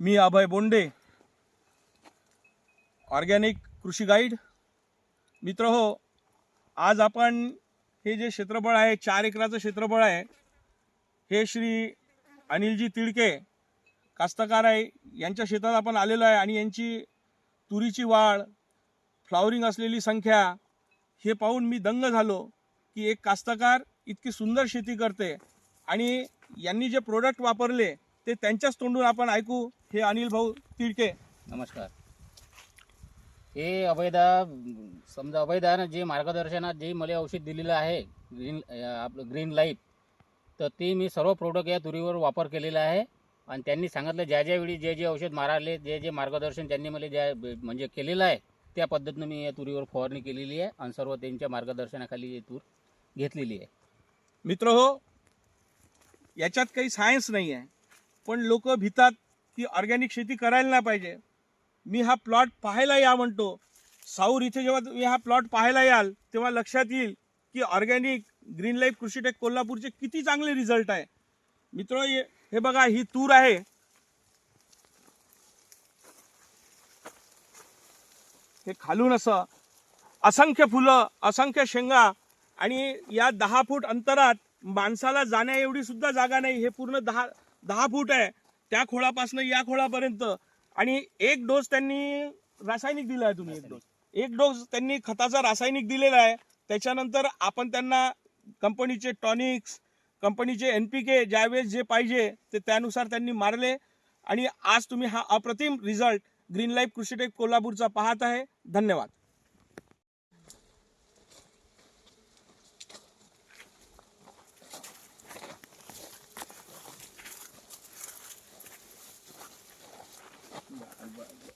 मी Abhay Bonde organic कृषी guide. मित्र हो आज आपण हे जे क्षेत्रफळ आहे चार एकराचं क्षेत्रफळ आहे हे श्री अनिलजी तिडके कास्तकार आहे यांच्या शेतात आपण आलेलो आहे आणि यांची तुरीची वाढ फ्लॉवरिंग असलेली संख्या हे पाहून मी दंग झालो की एक कास्तकार इतकी सुंदर शेती करते आणि यांनी जे प्रोडक्ट वापरले ते त्यांच्याच तोंडून आपण ऐकू. हे अनिल भाऊ तिडके. नमस्कार. हे अभयदा समजा अभयदानं जे मार्गदर्शनात जे मला औषध दिलेलं आहे ग्रीन आपलं ग्रीन लाईफ तर ते मी सर्व प्रोडक्ट या तुरीवर वापर केलेला आहे. आणि त्यांनी सांगितलं ज्या ज्या वेळी जे जे औषध माराले जे जे मार्गदर्शन त्यांनी मला ज्या म्हणजे केलेलं आहे त्या पद्धतीनं मी या तुरीवर फवारणी केलेली आहे आणि सर्व त्यांच्या मार्गदर्शनाखाली ही तूर घेतलेली आहे. मित्र हो याच्यात काही सायन्स नाही आहे पण लोक भितात ती ऑर्गॅनिक शेती करायला नाही पाहिजे. मी हा प्लॉट पाहायला या म्हणतो. साऊर इथे जेव्हा तुम्ही हा प्लॉट पाहायला याल तेव्हा लक्षात येईल की ऑर्गॅनिक ग्रीन लाईफ कृषीटेक कोल्हापूरचे किती चांगले रिझल्ट आहे. मित्र हे हे बघा ही तूर आहे. हे खालून असं असंख्य फुलं असंख्य शेंगा आणि या दहा फूट अंतरात माणसाला जाण्या एवढी सुद्धा जागा नाही. हे पूर्ण दहा दहा फूट आहे. त्या खोळापासून या खोळापर्यंत. आणि एक डोस त्यांनी रासायनिक दिला आहे तुम्ही एक डोस. एक डोस त्यांनी खताचा रासायनिक दिलेला आहे. त्याच्यानंतर आपण त्यांना कंपनीचे टॉनिक्स कंपनीचे एन पी के ज्यावेळेस जे पाहिजे ते त्यानुसार त्यांनी मारले. आणि आज तुम्ही हा अप्रतिम रिझल्ट ग्रीन लाईफ कृषीटेक कोल्हापूरचा पाहत आहे. धन्यवाद.